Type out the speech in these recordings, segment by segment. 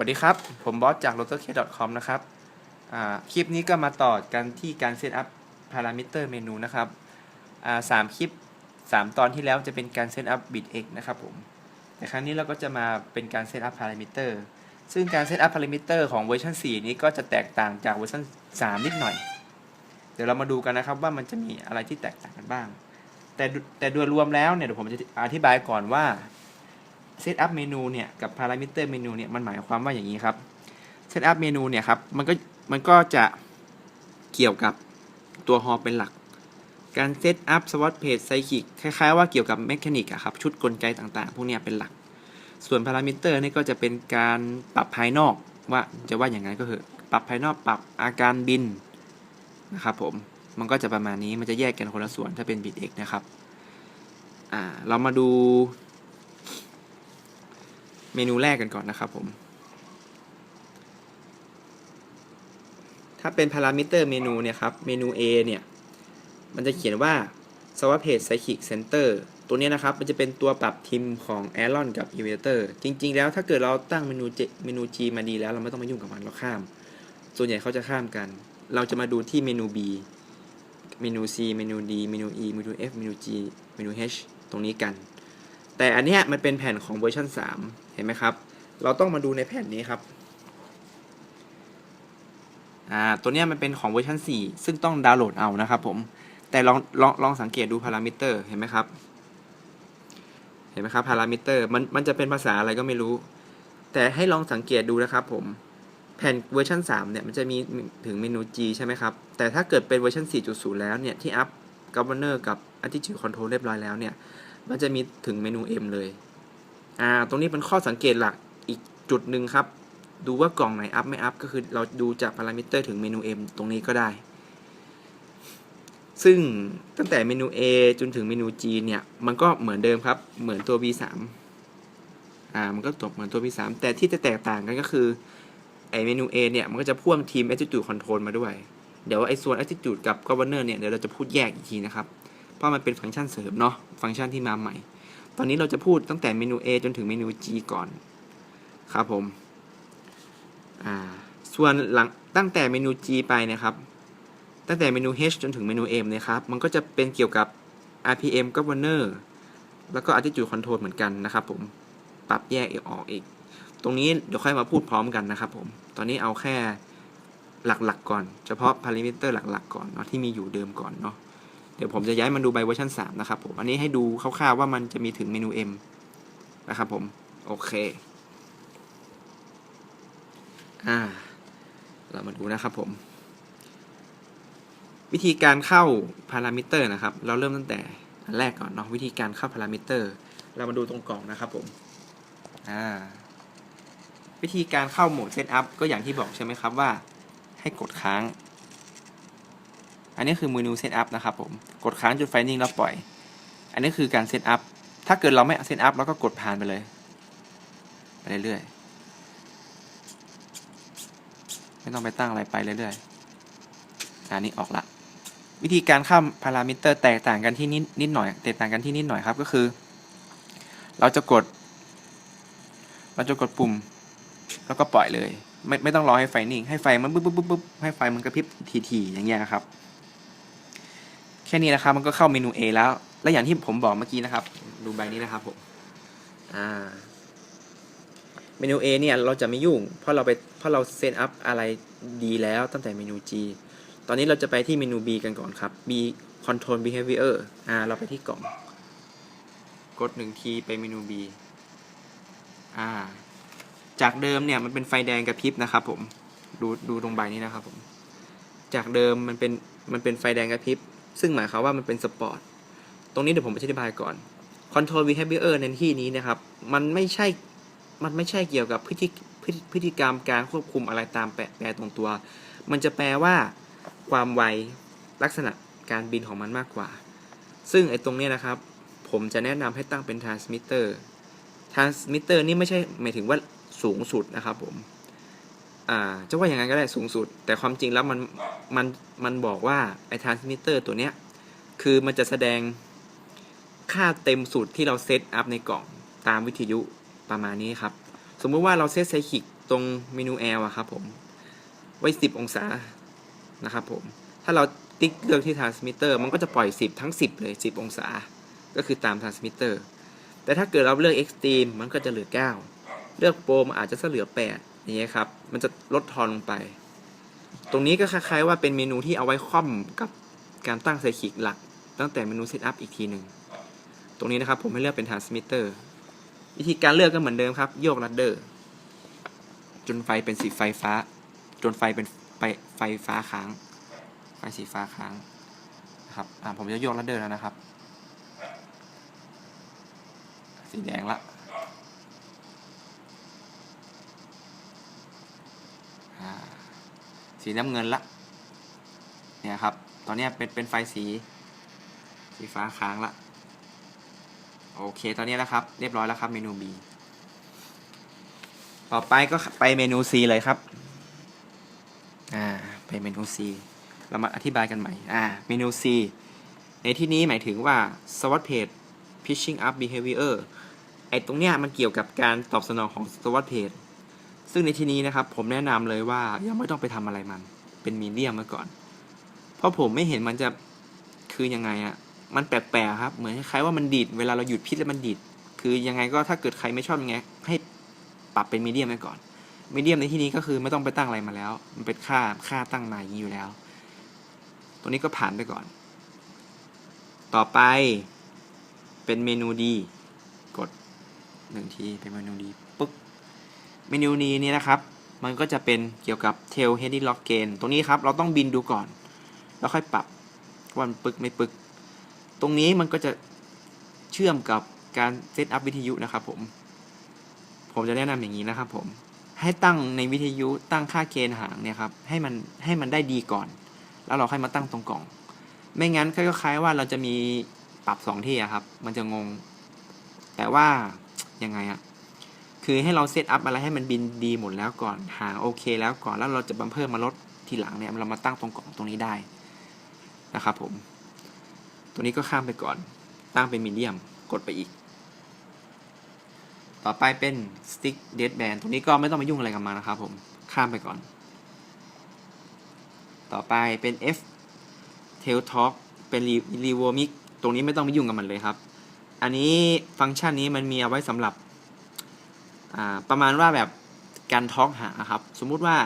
วัสดีครับ ผมบอสจาก r o t o r c a d c o m นะครับคลิปนี้ก็มาต่อกันที่การเซตอัพพารามิเตอร์เมนูนะครับสามคลิป 3 ตอนที่แล้วจะเป็นการเซตอัพ bit x นะครับผมแต่ครั้งนี้เราก็จะมาเป็นการเซตอัพพารามิเตอร์ซึ่งการเซตอัพพารามิเตอร์ของเวอร์ชัน4 นี้ก็จะแตกต่างจากเวอร์ชัน3 นิดหน่อย เดี๋ยวเรามาดูกันนะครับว่ามันจะมีอะไรที่แตกต่างกันบ้าง แต่แต่โดยรวมแล้วเนี่ยเดี๋ยวผมจะอธิบายก่อนว่า เซตอัพเมนูเนี่ยกับพารามิเตอร์เมนูเนี่ยมันหมายความว่าอย่างนี้ครับเซตอัพเมนูเนี่ยครับมันก็มันก็จะเกี่ยวกับตัวฮอเป็นหลัก การเซตอัพสวอตเพจไซคิกคล้ายๆว่าเกี่ยวกับเมคานิกอะครับชุดกลไกต่างๆ พวกเนี้ยเป็นหลัก ส่วนพารามิเตอร์นี่ก็จะเป็นการปรับภายนอกว่าจะว่าอย่างนั้นก็คือปรับภายนอกปรับอาการบินนะครับผมมันก็จะประมาณนี้มันจะแยกกันคนละส่วนถ้าเป็นบิตเอกนะครับอ่าเรามาดู เมนูแรกกันก่อนนะครับผม ถ้าเป็นพารามิเตอร์เมนูเนี่ยครับ เมนู A เนี่ย มันจะเขียนว่า swap page psychic center ตัวเนี้ยนะครับ มันจะเป็นตัวปรับทิมของ Aaron กับ Elevator จริง ๆ แล้วถ้าเกิดเราตั้งเมนู J เมนู G มาดีแล้วเราไม่ต้องมายุ่งกับมันเราข้าม ส่วนใหญ่เขาจะข้ามกัน เราจะมาดูที่เมนู B เมนู C เมนู D เมนู E เมนู F เมนู G เมนู H ตรงนี้กัน แต่อันนี้มันเป็นแผ่นของเวอร์ชัน3 ห็นไหมครับ เราต้องมาดูในแผ่นนี้ครับอ่าตัวนี้มันเป็นของเวอร์ชัน4 ซึ่งต้องดาวน์โหลดเอานะครับผม แต่ลองลองลองสังเกตดูพารามิเตอร์เห็นไหมครับ เห็นไหมครับพารามิเตอร์มันมันจะเป็นภาษาอะไรก็ไม่รู้ แต่ให้ลองสังเกตดูนะครับผมแผ่นเวอร์ชัน3เนี่ยมันจะมีถึงเมนู G ใช่ไหมครับ แต่ถ้าเกิดเป็นเวอร์ชัน4.0 แล้วเนี่ยที่อัพ Governor กับ Attitude Control เรียบร้อยแล้วเนี่ย มันจะมีถึงเมนู M เลย อ่าตรงนี้เป็นข้อสังเกตหลักอีกจุดหนึ่งครับ ดูว่ากล่องไหนอัพไม่อัพก็คือเราดูจากพารามิเตอร์ถึงเมนู M ตรงนี้ก็ได้ ซึ่งตั้งแต่เมนู A จนถึงเมนู G เนี่ย มันก็เหมือนเดิมครับ เหมือนตัว B3 อ่ามันก็จบเหมือนตัว B3 แต่ที่จะแตกต่างกันก็คือไอเมนู A เนี่ย มันก็จะพ่วงทีม Attitude Control มาด้วย เดี๋ยวไอส่วน Attitude กับ Governor เนี่ย เดี๋ยวเราจะพูดแยกอีกทีนะครับ เพราะมันเป็นฟังก์ชันเสริมเนาะ ฟังก์ชันที่มาใหม่ ตอนนี้เราจะพูดตั้งแต่เมนู A จนถึงเมนู G ก่อน ครับผม อ่า ส่วนหลังตั้งแต่เมนู G ไปนะครับ ตั้งแต่เมนู H จนถึงเมนู M นะครับ มันก็จะเป็นเกี่ยวกับ RPM Governor แล้วก็ Attitude Control เหมือนกันนะครับผม ปรับแยกออกอีก ตรงนี้เดี๋ยวค่อยมาพูดพร้อมกันนะครับผม ตอนนี้เอาแค่หลักๆก่อน เฉพาะพารามิเตอร์หลักๆก่อนเนาะที่มีอยู่เดิมก่อนเนาะ เดี๋ยวผมจะย้ายมันดูใบเวอร์ชัน3นะครับผมอันนี้ให้ดูคร่าวๆว่ามันจะมีถึงเมนู M นะครับผมโอเคอ่าเรามาดูนะครับผม วิธีการเข้าพารามิเตอร์นะครับ เราเริ่มตั้งแต่อันแรกก่อนเนาะวิธีการเข้าพารามิเตอร์ เรามาดูตรงกล่องนะครับผมอ่าวิธีการเข้าโหมดเซตอัพก็อย่างที่บอกใช่ไหมครับว่า ให้กดค้าง อันนี้คือเมนูเซตอัพนะครับผม กดค้างจุดไฟนิ่งแล้วปล่อย อันนี้คือการเซตอัพ ถ้าเกิดเราไม่เซตอัพแล้วก็กดผ่านไปเลย ไปเรื่อยๆ ไม่ต้องไปตั้งอะไรไปเรื่อยๆ อันนี้ออกละ วิธีการข้ามพารามิเตอร์แตกต่างกันที่นิดนิดหน่อย แตกต่างกันที่นิดหน่อยครับก็คือ เราจะกด เราจะกดปุ่ม แล้วก็ปล่อยเลย ไม่ไม่ต้องรอให้ไฟนิ่ง ให้ไฟมันปุ๊บปุ๊บปุ๊บปุ๊บให้ไฟมันกระพริบทีๆอย่างเงี้ยครับ แค่นี้นะครับมันก็เข้าเมนู A แล้ว และอย่างที่ผมบอกเมื่อกี้นะครับ ดูใบนี้นะครับผมอ่าเมนู A เนี่ยเราจะไม่ยุ่ง เพราะเราไปเพราะเราเซตอัพอะไรดีแล้วตั้งแต่เมนู G ตอนนี้เราจะไปที่เมนู B กันก่อนครับ B control behavior อ่าเราไปที่กล่อง กดหนึ่งทีไปเมนู B อ่า จากเดิมเนี่ยมันเป็นไฟแดงกระพริบนะครับผม ดูดูตรงใบนี้นะครับผม จากเดิมมันเป็นมันเป็นไฟแดงกระพริบ ซึ่งหมายความว่ามันเป็นสปอร์ตตรงนี้เดี๋ยวผมอธิบายก่อน Control Behavior ในที่นี้นะครับ มันไม่ใช่ มันไม่ใช่เกี่ยวกับพฤติพฤติกรรมการควบคุมอะไรตามแปลตรงตัว มันจะแปลว่า ความไวลักษณะการบินของมันมากกว่า ซึ่งไอ้ตรงนี้นะครับ ผมจะแนะนำให้ตั้งเป็น transmitter transmitter นี่ไม่ใช่หมายถึงว่าสูงสุดนะครับผม อ่าจะว่าอย่างนั้นก็ได้สูงสุด แต่ความจริงแล้วมันมันมันบอกว่าไอ้ transmitter ตัวเนี้ยคือมันจะแสดงค่าเต็มสุดที่เราเซตอัพในกล่องตามวิทยุประมาณนี้ครับ สมมุติว่าเราเซตไซคิกตรงเมนู L อะครับผมไว้ 10 องศานะครับผม ถ้าเราติ๊กเลือกที่ transmitter มันก็จะปล่อย 10 ทั้ง 10 เลย 10 องศา ก็คือตาม transmitter แต่ถ้าเกิดเราเลือก extreme มันก็จะเหลือ 9 เลือก pro มันอาจจะเหลือ 8 อย่างเงี้ยครับ มันจะลดทอนลงไป ตรงนี้ก็คล้ายๆว่าเป็นเมนูที่เอาไว้คล่อมกับการตั้งไซคลิกหลัก ตั้งแต่เมนู setup อีกทีหนึ่ง ตรงนี้นะครับผมให้เลือกเป็น transmitter วิธีการเลือกก็เหมือนเดิมครับ โยกลัดเดอร์ จนไฟเป็นสีไฟฟ้า จนไฟเป็นไฟไฟฟ้าค้าง ไฟสีฟ้าค้างนะครับอ่าผมจะโยกลัดเดอร์แล้วนะครับ สีแดงละอ่า สีน้ำเงินละเนี่ยครับ ตอนนี้เป็นเป็นไฟสีสีฟ้าค้างละโอเค ตอนนี้แล้วครับ เรียบร้อยแล้วครับเมนู B ต่อไปก็ไปเมนู C เลยครับ อ่า ไปเมนู C เรามาอธิบายกันใหม่ อ่า เมนู C ในที่นี้หมายถึงว่า SWOT page pitching up behavior ไอ้ตรงเนี้ยมันเกี่ยวกับการตอบสนองของ SWOT page ซึ่งในที่นี้นะครับผมแนะนำเลยว่ายังไม่ต้องไปทำอะไรมัน เป็นมีเดียมมาก่อน เพราะผมไม่เห็นมันจะคือยังไงอะมันแปลกๆครับ เหมือนคล้ายว่ามันดีดเวลาเราหยุดพิษแล้วมันดีดคือยังไงก็ถ้าเกิดใครไม่ชอบยังไง ให้ปรับเป็นมีเดียมไว้ก่อนมีเดียมในที่นี้ก็คือไม่ต้องไปตั้งอะไรมาแล้ว มันเป็นค่าค่าตั้งมาอย่างนี้อยู่แล้วตัวนี้ก็ผ่านไปก่อน ต่อไปเป็นเมนูดี กดหนึ่งทีเป็นเมนูดีปึ๊ก เมนูนี้นี่นะครับ มันก็จะเป็นเกี่ยวกับ tail heading lock gain ตรงนี้ครับ เราต้องบินดูก่อน แล้วค่อยปรับว่ามันปึกไม่ปึก ตรงนี้มันก็จะเชื่อมกับการเซตอัพวิทยุนะครับผม ผมจะแนะนำอย่างนี้นะครับผม ให้ตั้งในวิทยุตั้งค่าเกณฑ์หางเนี่ยครับ ให้มันให้มันได้ดีก่อน แล้วเราค่อยมาตั้งตรงกล่อง ไม่งั้นก็คล้ายๆว่าเราจะมีปรับสองที่อะครับ มันจะงง แต่ว่ายังไงอะ คือให้เราเซตอัพอะไรให้มันบินดีหมดแล้วก่อนหางโอเคแล้วก่อนแล้วเราจะบัมเพิ่มมาลดทีหลังเนี่ยเรามาตั้งตรงกล่องตรงนี้ได้นะครับผม ตัวนี้ก็ข้ามไปก่อน ตั้งเป็นมีเดียมกดไปอีก ต่อไปเป็น stick dead band ตรงนี้ก็ไม่ต้องมายุ่งอะไรกับมันนะครับผมข้ามไปก่อน ต่อไปเป็น F tail talk เป็น r e v o mic ตรงนี้ไม่ต้องไปยุ่งกับมันเลยครับ อันนี้ฟังก์ชันนี้มันมีเอาไว้สำหรับ ประมาณว่าแบบการทอกหางอะครับ สมมุติว่า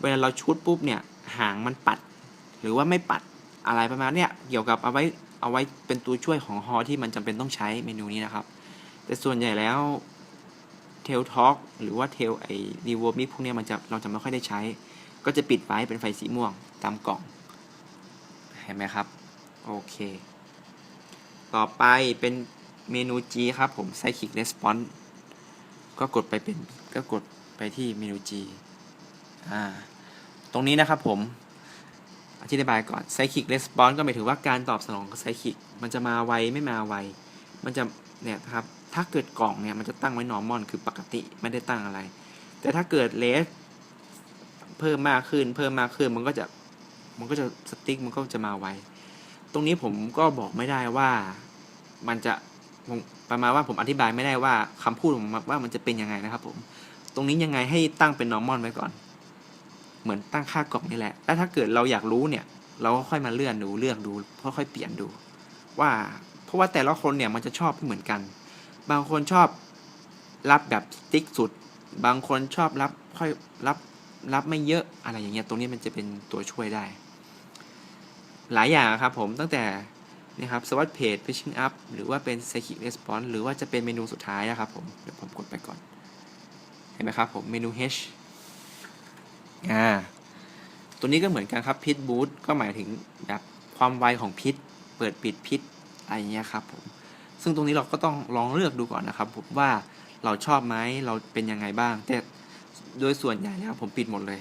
เวลาเราชุดปุ๊บเนี่ยหางมันปัด หรือว่าไม่ปัดอะไรประมาณเนี้ยเกี่ยวกับเอาไว้เอาไว้เป็นตัวช่วยของฮอที่มันจำเป็นต้องใช้เมนูนี้นะครับ แต่ส่วนใหญ่แล้วเทลท็อกหรือว่าเทลไอรีวอร์มิพวกเนี้ยมันจะเราจะไม่ค่อยได้ใช้ ก็จะปิดไว้เป็นไฟสีม่วงตามกล่อง เห็นไหมครับ โอเค ต่อไปเป็นเมนู G ครับผม Psychic Response ก็ กดไปเป็นก็กดไปที่เมนู G อ่าตรงนี้นะครับผมอธิบายก่อน Psychic Response ก็หมายถึงว่าการตอบสนองของ Psychic มันจะมาไวไม่มาไว มันจะเนี่ยครับถ้าเกิดกล่องเนี่ยมันจะตั้งไว้ normal คือปกติไม่ได้ตั้งอะไร แต่ถ้าเกิดเลสเพิ่มมากขึ้นเพิ่มมากขึ้นมันก็จะมันก็จะสติ๊กมันก็จะมาไว ตรงนี้ผมก็บอกไม่ได้ว่ามันจะ ผมประมาณว่าผมอธิบายไม่ได้ว่าคำพูดผมว่ามันจะเป็นยังไงนะครับผม ตรงนี้ยังไงให้ตั้งเป็น normal ไว้ก่อน เหมือนตั้งค่ากล่องนี่แหละ แล้วถ้าเกิดเราอยากรู้เนี่ย เราก็ค่อยมาเลื่อนดูเลือกดูค่อยๆเปลี่ยนดู ว่าเพราะว่าแต่ละคนเนี่ยมันจะชอบไม่เหมือนกัน บางคนชอบรับแบบสติ๊กสุด บางคนชอบรับค่อยรับรับไม่เยอะอะไรอย่างเงี้ย ตรงนี้มันจะเป็นตัวช่วยได้ หลายอย่างครับผมตั้งแต่ นี่ครับ SWOT page pitching up หรือว่าเป็น psychic response หรือว่าจะเป็นเมนูสุดท้ายนะครับผม เดี๋ยวผมกดไปก่อน เห็นไหมครับผมเมนู H อ่าตัวนี้ก็เหมือนกันครับพิษบูทก็หมายถึงแบบความไวของพิษ เปิดปิดพิษอะไรอย่างเงี้ยครับผมซึ่งตรงนี้เราก็ต้องลองเลือกดูก่อนนะครับผมว่าเราชอบไหมเราเป็นยังไงบ้าง แต่โดยส่วนใหญ่แล้วผมปิดหมดเลย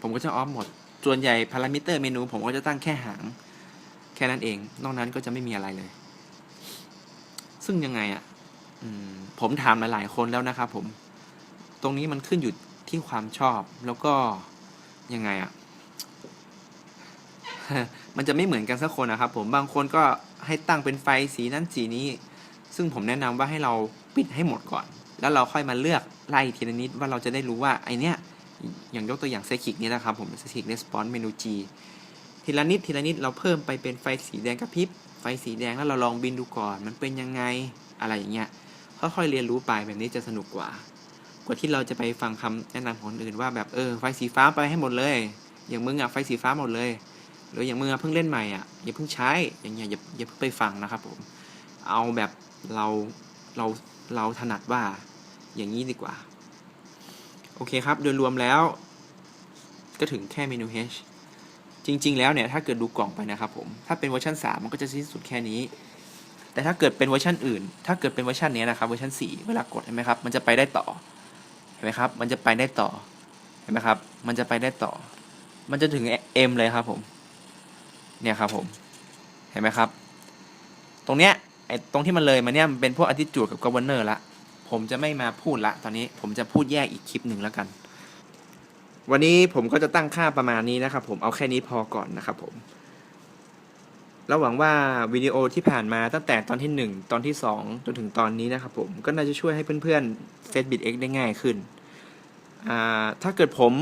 ผมก็จะออฟหมด ส่วนใหญ่พารามิเตอร์เมนูผมก็จะตั้งแค่หาง ค่นั้นเอง นอกนั้นก็จะไม่มีอะไรเลย ซึ่งยังไงอะ่ะผมถามหลาย ๆ คนแล้วนะครับผม ตรงนี้มันขึ้นอยู่ที่ความชอบ แล้วก็ยังไงอะ่ะ มันจะไม่เหมือนกันสักคนนะครับผม บางคนก็ให้ตั้งเป็นไฟสีนั้นสีนี้ ซึ่งผมแนะนำว่าให้เราปิดให้หมดก่อน แล้วเราค่อยมาเลือกไล่ทีละนิดว่าเราจะได้รู้ว่าไอเนี้ยอย่างยกตัวอย่างเซคิกเนี่ยนะครับผมเซคิกレスปอนเมนู G ทีละนิดทีละนิดเราเพิ่มไปเป็นไฟสีแดงกระพริบ ไฟสีแดงแล้วเราลองบินดูก่อน มันเป็นยังไงอะไรอย่างเงี้ยค่อยๆเรียนรู้ไปแบบนี้จะสนุกกว่า กว่าที่เราจะไปฟังคำแนะนำของคนอื่นว่าแบบเออไฟสีฟ้าไปให้หมดเลย อย่างมึงอะไฟสีฟ้าหมดเลย หรืออย่างมึงอะเพิ่งเล่นใหม่อะอย่าเพิ่งใช้อย่างเงี้ยอย่าอย่าเพิ่งไปฟังนะครับผมเอาแบบเราเราเราถนัดว่าอย่างนี้ดีกว่า โอเคครับ โดยรวมแล้ว ก็ถึงแค่เมนู H จริง ๆ แล้วเนี่ยถ้าเกิดดูกล่องไปนะครับผมถ้าเป็นเวอร์ชัน3 มันก็จะสิ้นสุดแค่นี้ แต่ถ้าเกิดเป็นเวอร์ชันอื่น ถ้าเกิดเป็นเวอร์ชันนี้นะครับเวอร์ชัน4 เวลากดเห็นไหมครับมันจะไปได้ต่อเห็นไหมครับมันจะไปได้ต่อเห็นไหมครับมันจะไปได้ต่อ มันจะถึง M เลยครับผมเนี่ยครับผมเห็นไหมครับ ตรงเนี้ยไอ้ตรงที่มันเลยมาเนี่ยมันเป็นพวก attitude กับ governor ละผมจะไม่มาพูดละตอนนี้ผมจะพูดแยกอีกคลิปหนึ่งแล้วกัน วันนี้ผมก็จะตั้งค่าประมาณนี้นะครับ ผมเอาแค่นี้พอก่อนนะครับผมแล้วหวังว่าวิดีโอที่ผ่านมาตั้งแต่ตอนที่ 1 ตอนที่ 2 จนถึงตอนนี้นะครับผมก็น่าจะช่วยให้เพื่อนๆ f a c e b i t X ได้ง่ายขึ้น ถ้าเกิดผม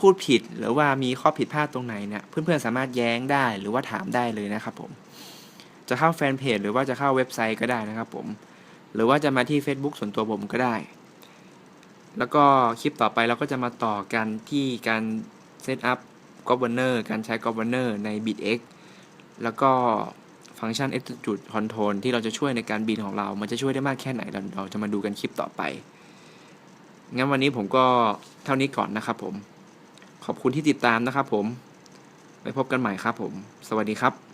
พูดผิดหรือว่ามีข้อผิดพลาดตรงไหนเนี่ยเพื่อนๆสามารถแย้งได้หรือว่าถามได้เลยนะครับผม จะเข้าแฟนเพจหรือว่าจะเข้าเว็บไซต์ก็ได้นะครับผม หรือว่าจะมาที่ Facebook ส่วนตัวผมก็ได้ แล้วก็คลิปต่อไปเราก็จะมาต่อกันที่การเซตอัพ Governor การใช้ Governor ใน BitX แล้วก็ฟังก์ชัน Attitude Control ที่เราจะช่วยในการบินของเรา มันจะช่วยได้มากแค่ไหน เราเราจะมาดูกันคลิปต่อไป งั้นวันนี้ผมก็เท่านี้ก่อนนะครับผม ขอบคุณที่ติดตามนะครับผม ไปพบกันใหม่ครับผม สวัสดีครับ